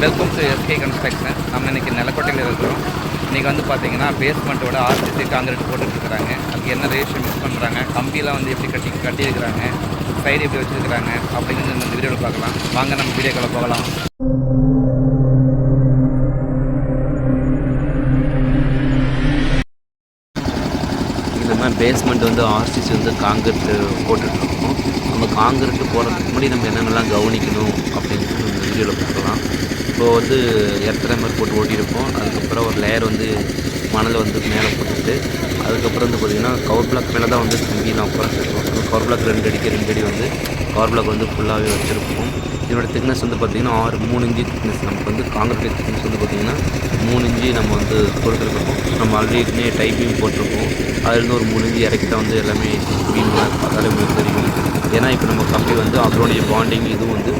Welcome to SK construction நம்ம இன்றைக்கி நிலக்கோட்டையில் இருக்கிறோம். இன்றைக்கி வந்து பார்த்தீங்கன்னா பேஸ்மெண்ட்டோட ஆர்சிசி காங்கிரீட் போட்டுட்ருக்குறாங்க. அதுக்கு என்ன ரேஷியோ மிக்ஸ் பண்ணுறாங்க கம்பியெல்லாம் வந்து எப்படி கட்டி கட்டியிருக்கிறாங்க? சைடு எப்படி வச்சுருக்கிறாங்க? அப்படிங்கிறது நம்ம இந்த வீடியோவில் பார்க்கலாம். வாங்க நம்ம வீடியோக்களை போகலாம். இந்த பேஸ்மெண்ட் வந்து ஆர்சிசி வந்து காங்கிரீட் போட்டுட்ருக்கோம். நம்ம காங்கிரீட் போடுறதுக்கு முன்னாடி நம்ம என்னென்னலாம் கவனிக்கணும் அப்படின்னு சொல்லி வீடியோவில் பார்க்கலாம். இப்போ வந்து எத்தனை மாதிரி போட்டு ஓட்டியிருப்போம் அதுக்கப்புறம் ஒரு லேயர் வந்து மணலை வந்து மேலே போட்டுட்டு அதுக்கப்புறம் வந்து பார்த்திங்கன்னா கவர் பிளாக் மேலே தான் வந்து கம்பியெலாம் உட்காந்துருக்கோம் கவர் பிளாக் ரெண்டு அடிக்கு ரெண்டு அடி வந்து கவர் பிளாக் வந்து ஃபுல்லாகவே வச்சுருப்போம் இதோட திக்னஸ் வந்து பார்த்திங்கன்னா ஆறு மூணு இன்ச்சு திக்னஸ் நமக்கு வந்து காங்கிரீட் திக்னஸ் வந்து பார்த்திங்கன்னா மூணு இன்ச்சு நம்ம வந்து கொடுத்துருக்கோம். நம்ம ஆல்ரெடி டைப்பிங் போட்டிருக்கோம். அதுலேருந்து ஒரு மூணு இன்ச்சு இறக்கி தான் வந்து எல்லாமே பீம்லாம் பார்த்தாலே உங்களுக்கு தெரியும். ஏன்னா இப்போ நம்ம கம்பி வந்து அதனுடைய பாண்டிங் இதுவும் வந்து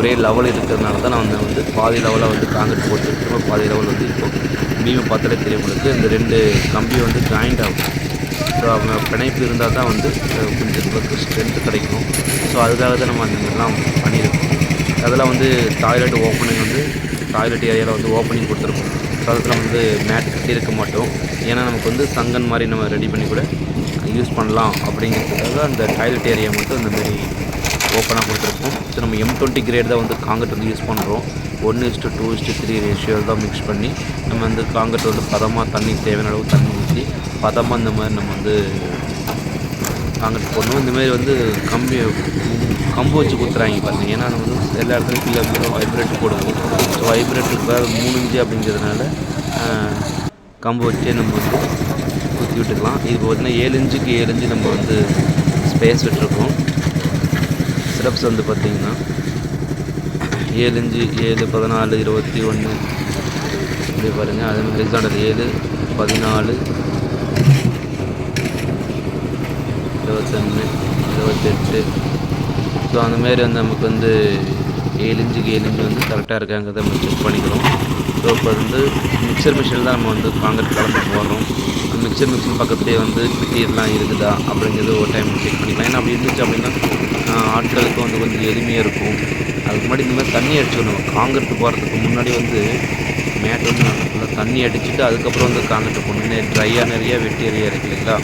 ஒரே லெவல் இருக்கிறதுனால தான் நான் வந்து பாதி லெவலாக வந்து காங்கிரீட் போட்டு திரும்ப பாதி லெவல் வந்து இருக்கும் பீமை பார்த்தாலே தெரியும் உங்களுக்கு. இந்த ரெண்டு கம்பி வந்து ஜாயிண்ட் ஆகும். ஸோ அவங்க பிணைப்பு இருந்தால் தான் வந்து கொஞ்சம் ஸ்ட்ரென்த்து கிடைக்கும். ஸோ அதுக்காக தான் நம்ம அந்த மாதிரிலாம் பண்ணியிருக்கோம். அதெல்லாம் வந்து டாய்லெட் ஓப்பனிங் வந்து டாய்லெட் ஏரியாவில் வந்து ஓப்பனிங் கொடுத்துருக்கோம். ஸோ அதில் வந்து மேட் கட்டி இருக்க மாட்டோம். ஏன்னா நமக்கு வந்து சங்கன் மாதிரி நம்ம ரெடி பண்ணி கூட யூஸ் பண்ணலாம் அப்படிங்கிறதுக்காக அந்த டாய்லெட் ஏரியா மட்டும் இந்த மாதிரி ஓப்பனாக கொடுத்துருப்போம் ஸோ நம்ம எம் டுவெண்ட்டி கிரேட் தான் வந்து காங்கிரட் வந்து யூஸ் பண்ணுறோம் ஒன்று is to two is to three ratio தான் மிக்ஸ் பண்ணி நம்ம வந்து காங்கட் வந்து பதமாக தண்ணி தேவையான அளவு தண்ணி ஊற்றி பதமாக இந்த மாதிரி நம்ம வந்து காங்கட் போடணும். இந்தமாரி வந்து கம்பி கம்பு வச்சு கொடுத்துறாங்க பாருங்க. ஏன்னா நம்ம வந்து எல்லா இடத்துலையும் கீழே வைப்ரேட் போடுவோம். ஸோ வைப்ரேட்டுக்கு மூணு இன்ச்சு அப்படிங்கிறதுனால கம்பு வச்சே நம்ம வந்து குத்தி விட்டுக்கலாம். இது பார்த்திங்கன்னா ஏழு இன்ச்சுக்கு ஏழு இன்ச்சு நம்ம வந்து ஸ்பேஸ் விட்டுருக்கோம் சிரப்ஸ் வந்து பார்த்திங்கன்னா ஏழு இஞ்சி ஏழு பதினாலு இருபத்தி ஒன்று. இப்படி பாருங்கள் அதே மாதிரி எக்ஸாண்டர் ஏழு பதினாலு இருபத்தொன்று இருபத்தெட்டு. ஸோ அந்தமாரி வந்து நமக்கு வந்து ஏழு இன்ச்சுக்கு ஏழு இன்ச்சு வந்து கரெக்டாக இருக்காங்கிறத நம்ம செக் பண்ணிக்கிறோம். ஸோ இப்போ வந்து மிக்சர் மிஷினில் தான் நம்ம வந்து காங்கிரட் கலந்து போடுறோம். மிக்சர் மிஷின் பக்கத்துலேயே வந்து பிட்டியெல்லாம் இருக்குதா அப்படிங்கிறது ஒரு டைம் செக் பண்ணிக்கலாம். ஏன்னா அப்படி இருந்துச்சு அப்படின்னா ஆட்களுக்கும் வந்து கொஞ்சம் எளிமையாக இருக்கும். அதுக்கு முன்னாடி இந்த மாதிரி தண்ணி அடிச்சுக்கணும். காங்கிரட்டு போகிறதுக்கு முன்னாடி வந்து மேட் வந்து நல்லா தண்ணி அடிச்சுட்டு அதுக்கப்புறம் வந்து காங்கிரீட் போடணும். ட்ரையாக நிறையா வெட்டி ஏரியா இருக்கு இல்லைங்களா?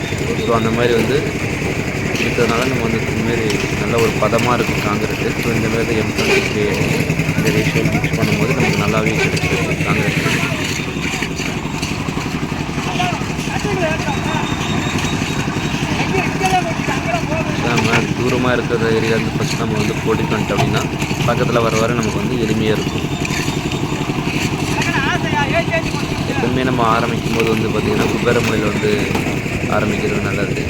ஸோ அந்த மாதிரி வந்து இருக்கிறதுனால நம்ம வந்து இந்தமாரி நல்ல ஒரு பதமாக இருக்கும் காங்கிரட்டு. ஸோ இந்த மாதிரி எம் இந்த ரேஷியோ மிக்ஸ் பண்ணும்போது நமக்கு நல்லாவே கிடைச்சிருக்கு காங்கிரீட் நம்ம தூரமாக இருக்கிற ஏரியா வந்து ஃபஸ்ட் நம்ம வந்து போட்டி பண்ணிட்டோம் அப்படின்னா பக்கத்தில் வர வர நமக்கு வந்து எளிமையாக இருக்கும். எப்பவுமே நம்ம ஆரம்பிக்கும் போது வந்து பார்த்திங்கன்னா குபேர முறையில் வந்து ஆரம்பிக்கிறது நல்லது.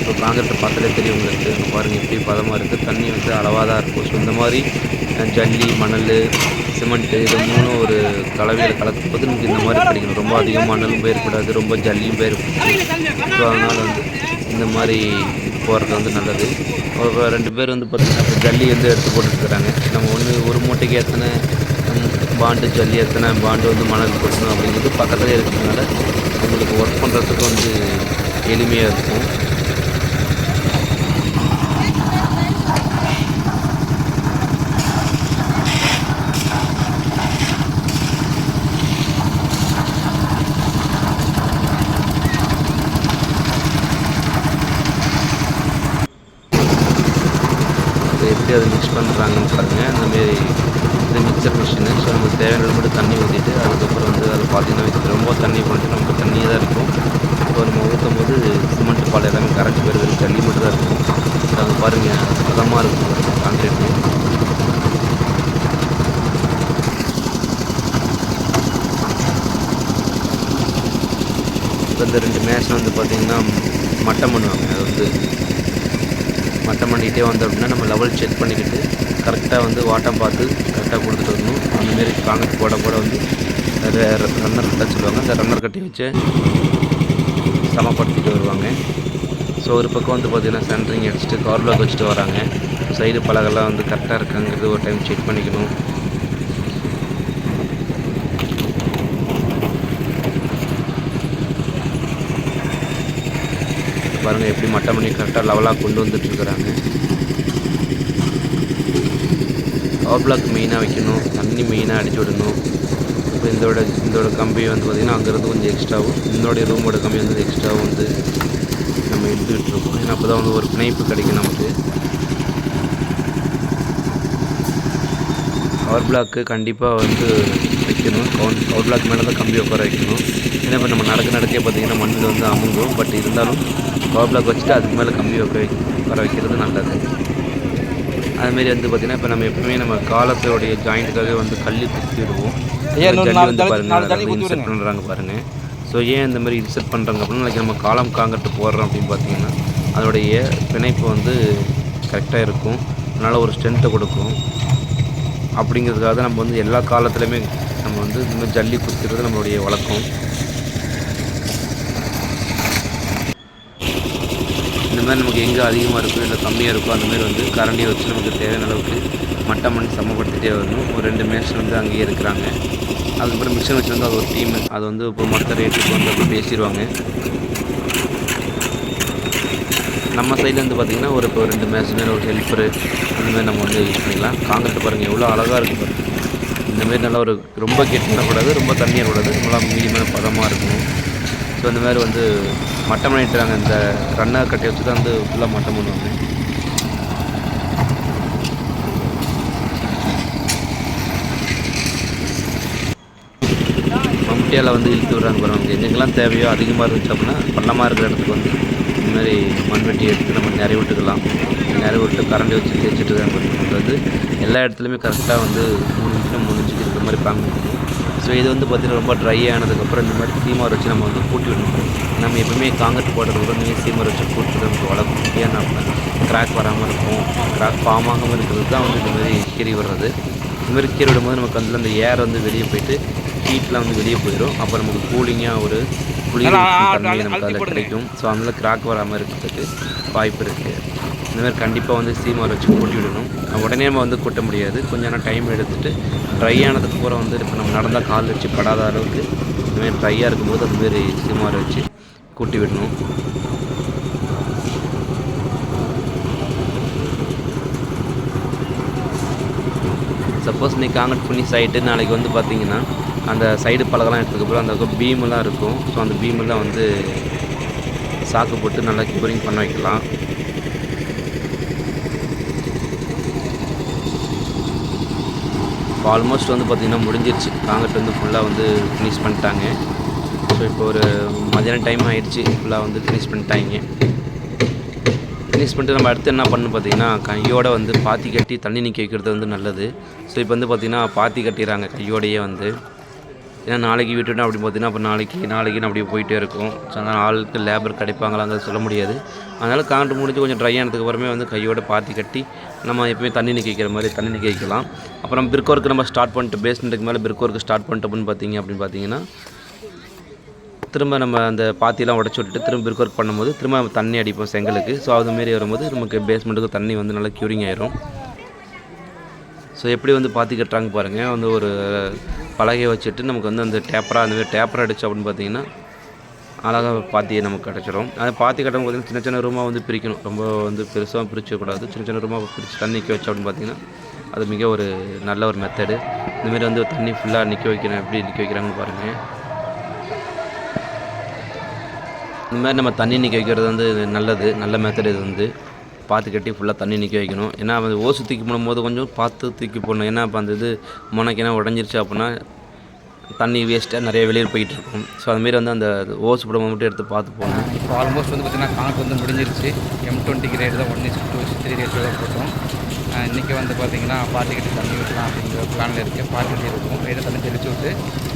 இப்போ காங்கிரீட்டை பார்த்தாலே தெரியும் உங்களுக்கு. பாருங்கள் பாருங்க எப்படி பதமாக இருக்குது தண்ணி வந்து அளவாக தான் இருக்கும். ஸோ இந்த மாதிரி ஜல்லி மணல் சிமெண்ட்டு இது மூணும் ஒரு கலவையில் கலக்கும் போது நமக்கு இந்த மாதிரி கிடைக்கணும். ரொம்ப அதிகம் மணலும் போயிடக்கூடாது ரொம்ப ஜல்லியும் போயிருக்கும் ஸோ அதனால் வந்து இந்த மாதிரி போகிறது வந்து நல்லது. ஒரு ரெண்டு பேர் வந்து பார்த்திங்கன்னா இப்போ ஜல்லி வந்து எடுத்து போட்டுருக்குறாங்க நம்ம ஒன்று ஒரு மூட்டைக்கு எத்தனை பாண்டு ஜல்லி எத்தனை பாண்டு வந்து மணல் போட்டணும் அப்படிங்கிறது பக்கத்துலேயே இருக்கிறதுனால உங்களுக்கு ஒர்க் பண்ணுறதுக்கு வந்து எளிமையாக இருக்கும். எப்படி அதை மிக்ஸ் பண்ணுறாங்கன்னு பாருங்கள் அந்தமாரி இது மிக்சர் மிஷினு ஸோ நமக்கு தேவையான மட்டும் தண்ணி ஊற்றிட்டு அதுக்கப்புறம் வந்து அதில் பார்த்தீங்கன்னா ரொம்ப தண்ணி போட்டு நமக்கு தண்ணியே தான் இருக்கும். இப்போ நம்ம ஊற்றும் போது சிமெண்ட் பால் எல்லாமே கரைச்சி போயிருது தண்ணி மட்டும் தான் இருக்கும். அது பாருங்கள் சுத்தமாக இருக்கும். கான்கிரீட்டு இப்போ இந்த ரெண்டு மேஷன் வந்து பார்த்திங்கன்னா மட்டம் பண்ணுவாங்க. அது வந்து மட்டம் பண்ணிகிட்டே வந்தோம் அப்படின்னா நம்ம லெவல் செக் பண்ணிக்கிட்டு கரெக்டாக வந்து வாட்டம் பார்த்து கரெக்டாக கொடுத்துட்டு வரணும். அந்தமாரி காங்கிரீட் போட போட வந்து ரன்னர் கட்ட சொல்லுவாங்க. அந்த ரன்னர் கட்டி வச்சு சமப்படுத்திட்டு வருவாங்க. ஸோ ஒரு பக்கம் வந்து பார்த்திங்கன்னா சென்ட்ரிங் அடிச்சுட்டு கார்லாக் வச்சுட்டு வராங்க. சைடு பலகெல்லாம் வந்து கரெக்டாக இருக்காங்கிறது ஒரு டைம் செக் பண்ணிக்கணும். பாருங்கள் எப்படி மட்டம் பண்ணி கரெக்டாக லெவலாக கொண்டு வந்துட்டுருக்குறாங்க பவர் பிளாக் மெயினாக வைக்கணும் தண்ணி மெயினாக அடிச்சு விடணும். இப்போ இதோட இதோட கம்பி வந்து பார்த்திங்கன்னா அங்கேருந்து கொஞ்சம் எக்ஸ்ட்ராவும் என்னுடைய ரூமோட கம்பி வந்து எக்ஸ்ட்ராவும் வந்து நம்ம எடுத்துக்கிட்டு இருக்கோம். ஏன்னா அப்போ தான் வந்து ஒரு பிணைப்பு கிடைக்கும் நமக்கு. பவர் பிளாக்கு கண்டிப்பாக வந்து வைக்கணும். கவுண்ட் பவர் பிளாக் மேலே தான் கம்பி உட்கார வைக்கணும். ஏன்னா இப்போ நம்ம நடக்க நடக்கே பார்த்திங்கன்னா மண்ணில் வந்து அமுங்கும். பட் இருந்தாலும் பவர் பிளாக் வச்சுட்டு அதுக்கு மேலே கம்பி உட்கார வை- உட்கார வைக்கிறது நல்லது. அதுமாரி வந்து பார்த்திங்கன்னா இப்போ நம்ம எப்பவுமே நம்ம காலத்தோடைய ஜாயிண்ட்டுக்காகவே வந்து கல் குத்தி விடுவோம் ஐயா, இன்னொரு ஜல்லி வந்து தள்ளி- பாருங்க நாலு அதை தள்ளி வந்து குத்தி இன்செர்ட். பண்ணுறாங்க பாருங்கள் ஸோ ஏன் இந்த மாதிரி இன்செர்ட் பண்ணுறாங்க அப்படின்னா நாளைக்கு நம்ம காலம் காங்கிரட்டு போடுறோம் அப்படின்னு பார்த்தீங்கன்னா அதோடைய பிணைப்பு வந்து கரெக்டாக இருக்கும். அதனால் ஒரு ஸ்ட்ரென்த்தை கொடுக்கும். அப்படிங்கிறதுக்காக நம்ம வந்து எல்லா காலத்துலையுமே நம்ம வந்து இந்த மாதிரி ஜல்லி குத்துறது நம்மளுடைய வழக்கம். இந்த மாதிரி நமக்கு எங்கே அதிகமாக இருக்கோ இல்லை கம்மியாக இருக்கோ அந்த மாதிரி வந்து கரண்டியை வச்சு நமக்கு தேவையான அளவுக்கு மட்டம் பண்ணி சமப்படுத்திட்டே வரணும். ஒரு ரெண்டு மேட்ச் வந்து அங்கேயே இருக்கிறாங்க. அதுக்கப்புறம் மிஷின் வச்சு வந்து அது ஒரு டீம். அது வந்து இப்போ மொத்த ரேட்டுக்கு வந்து அப்படி பேசிடுவாங்க. நம்ம சைட்லேருந்து பார்த்திங்கன்னா ஒரு இப்போ ரெண்டு மேட்ச்மேன் ஒரு ஹெல்ப்பரு அந்த மாதிரி நம்ம வந்து யூஸ் பண்ணிக்கலாம். காங்கிரட் பாருங்கள் எவ்வளோ அழகாக இருக்குது இந்தமாரி நல்லா ஒரு ரொம்ப கெட்டிடக்கூடாது ரொம்ப தண்ணியாக கூடாது நல்லா மீடியமான பதமாக இருக்கணும். ஸோ இந்த மாதிரி வந்து மட்டம் பண்ணிட்டுறாங்க இந்த ரன்னர் கட்டி வச்சு தான் வந்து ஃபுல்லாக மட்டம் பண்ணுவாங்க. மம்முட்டியால் வந்து இழுத்து விடுறாங்க பாருங்க. எங்கெங்கெல்லாம் தேவையோ அதிகமாக இருந்துச்சு அப்படின்னா பள்ளமாக இருக்கிற இடத்துக்கு வந்து இந்தமாதிரி மண்வெட்டி எடுத்து நம்ம நிறைய விட்டுக்கலாம். நிறைய விட்டு கரண்டி வச்சு தேய்ச்சிட்டு இருக்காங்க வந்து எல்லா இடத்துலையுமே கரெக்டாக வந்து மூணு நிமிஷம் மூணு நிமிஷத்துக்கு இருக்கிற மாதிரி பாங்க. ஸோ இது வந்து பார்த்திங்கன்னா ரொம்ப ட்ரை ஆனதுக்கப்புறம் இந்த மாதிரி சீமார் வச்சு நம்ம வந்து கூட்டி விடணும். நம்ம எப்பவுமே காங்கிரட் போடுறதுக்கு நீங்கள் சீமார் வச்சு கூட்டுறது நமக்கு வளர்க்கும் ஏன்னா கிராக் வராமல் இருக்கும். கிராக் ஃபார்ம் ஆகாமல் இருக்கிறது தான் வந்து இந்த மாதிரி கீறி விடுறது. இந்த மாதிரி கீறி விடும்போது நமக்கு அதில் அந்த ஏர் வந்து வெளியே போயிட்டு ஹீட்லாம் வந்து வெளியே போயிடும் அப்போ நமக்கு கூலிங்காக ஒரு குளிர் நமக்கு அதில். கிடைக்கும். ஸோ அதில் கிராக் வராமல் இருக்கிறதுக்கு வாய்ப்பு இருக்குது இந்த மாதிரி கண்டிப்பாக வந்து சீமார் வச்சு கூட்டி விடணும். உடனே நம்ம வந்து கூட்ட முடியாது. கொஞ்சம் நேரம் டைம் எடுத்துகிட்டு ட்ரை ஆனதுக்கு அப்புறம் வந்து இப்போ நம்ம நடந்தால் கால் வச்சு படாத அளவுக்கு இந்தமாரி ட்ரையாக இருக்கும்போது அந்த மாதிரி சீமார் வச்சு கூட்டி விடணும். சப்போஸ் நீ காங்கட் பண்ணி சைட்டு நாளைக்கு வந்து பார்த்தீங்கன்னா அந்த சைடு பழகெல்லாம் எடுத்ததுக்கப்புறம் அந்த பீமெல்லாம் இருக்கும். ஸோ அந்த பீமெல்லாம் வந்து சாக்கு போட்டு நல்லா கியூரிங் பண்ண வைக்கலாம். இப்போ ஆல்மோஸ்ட் வந்து பார்த்திங்கன்னா முடிஞ்சிருச்சு. காங்கிரட் வந்து ஃபுல்லாக வந்து ஃபினிஷ் பண்ணிட்டாங்க. ஸோ இப்போ ஒரு மதியானம் டைம் ஆகிடுச்சு ஃபுல்லாக வந்து ஃபினிஷ் பண்ணிட்டாங்க. ஃபினிஷ் பண்ணிட்டு நம்ம அடுத்து என்ன பண்ணணும் பார்த்தீங்கன்னா கையோட வந்து பாத்தி கட்டி தண்ணி நிற்க வைக்கிறது வந்து நல்லது. ஸோ இப்போ வந்து பார்த்திங்கன்னா பாத்தி கட்டிடுறாங்க கையோடையே வந்து. ஏன்னா நாளைக்கு விட்டுட்டோம் அப்படி பார்த்தீங்கன்னா அப்போ நாளைக்கு நாளைக்குன்னு அப்படியே போயிட்டே இருக்கும். ஸோ அதனால் ஆளுக்கு லேபர் கிடைப்பாங்களாங்கிறது சொல்ல முடியாது. அதனால் காண்டு முடிஞ்சு கொஞ்சம் ட்ரை ஆனதுக்கு அப்புறமே வந்து கையோட பாத்தி கட்டி நம்ம எப்பவுமே தண்ணி நிற்க வைக்கிற மாதிரி தண்ணி நிற்க வைக்கலாம். அப்புறம் பிரிக் ஒர்க்கு நம்ம ஸ்டார்ட் பண்ணிட்டு பேஸ்மெண்ட்டுக்கு மேலே பிரிக் ஒர்க்கு ஸ்டார்ட் பண்ணிட்டோம்னு பார்த்தீங்க அப்படின்னு பார்த்தீங்கன்னா திரும்ப நம்ம அந்த பாத்தியெல்லாம் உடச்சி விட்டுட்டு திரும்ப பிரிக் ஒர்க் பண்ணும்போது திரும்ப நம்ம தண்ணி அடிப்போம் செங்கலுக்கு. ஸோ அதுமாரி வரும்போது நமக்கு பேஸ்மெண்ட்டுக்கு தண்ணி வந்து நல்லா க்யூரிங் ஆயிரும். ஸோ எப்படி வந்து பாத்தி கட்டுறாங்க பாருங்கள் வந்து ஒரு பலகையை வச்சுட்டு நமக்கு வந்து அந்த டேப்பராக அந்த மாதிரி டேப்பரா அடிச்சு அப்படின்னு பார்த்தீங்கன்னா அழகாக பாத்தியை நமக்கு கிடச்சிரும். அது பாத்தி கட்டும் பார்த்தீங்கன்னா சின்ன சின்ன ரூமாக வந்து பிரிக்கணும். ரொம்ப வந்து பெருசாக பிரிச்சக்கூடாது சின்ன சின்ன ரூமாக பிரித்து தண்ணி நிற்க வச்சு அப்படின்னு பார்த்தீங்கன்னா அது மிக ஒரு நல்ல ஒரு மெத்தடு இந்தமாரி வந்து தண்ணி ஃபுல்லாக நிற்க வைக்கிறேன். எப்படி நிற்க வைக்கிறாங்கன்னு பாருங்கள் இந்த மாதிரி நம்ம தண்ணி நிற்க வைக்கிறது வந்து நல்லது. நல்ல மெத்தட் இது வந்து. பார்த்து கட்டி ஃபுல்லாக தண்ணி நிற்க வைக்கணும். ஏன்னா அந்த ஓசு தூக்கி போடும்போது கொஞ்சம் பார்த்து தூக்கி போடணும். ஏன்னா இப்போ அந்த இது முனைக்கினா உடஞ்சிருச்சு அப்படின்னா தண்ணி வேஸ்ட்டாக நிறைய வெளியில் போயிட்டு இருக்கும். ஸோ அதுமாரி வந்து அந்த ஓசு போடும்போது மட்டும் எடுத்து பார்த்து போனோம் இப்போ ஆல்மோஸ்ட் வந்து பார்த்தீங்கன்னா கணக்கு வந்து முடிஞ்சிருச்சு. எம் டுவெண்ட்டி கிரேட் தான் one is two three ratio தான் போட்டோம். இன்றைக்கி வந்து பார்த்திங்கன்னா பாத்திக்கிட்டு தண்ணி விடலாம் அப்படிங்கிற பிளானில் இருக்குது கட்டி இருக்கும். வெயில தண்ணி தெளிச்சு விட்டு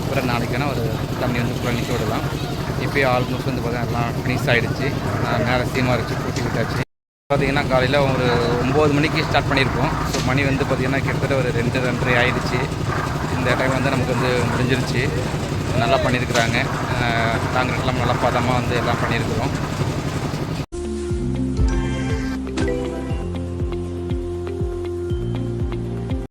அப்புறம் நாளைக்கான ஒரு தண்ணி வந்து ஃபுல்லாக நிற்க விடலாம். இப்போயே ஆல்மோஸ்ட் வந்து பார்த்தீங்கன்னா எல்லாம் ஃபினிஷ் ஆகிடுச்சு நேரம் சீமாக இருந்துச்சு கூட்டி விட்டாச்சு. பார்த்தீங்கன்னா காலையில் ஒரு ஒம்பது மணிக்கு ஸ்டார்ட் பண்ணியிருக்கோம். ஸோ மணி வந்து பார்த்திங்கன்னா கிட்டத்தட்ட ஒரு ரெண்டு ரெண்டரை ஆயிடுச்சு. இந்த டைம் வந்து நமக்கு வந்து முடிஞ்சிருச்சு. நல்லா பண்ணியிருக்கிறாங்க. காங்கிரீட்லாம் நல்லா பதமாக வந்து எல்லாம் பண்ணியிருக்கிறோம்.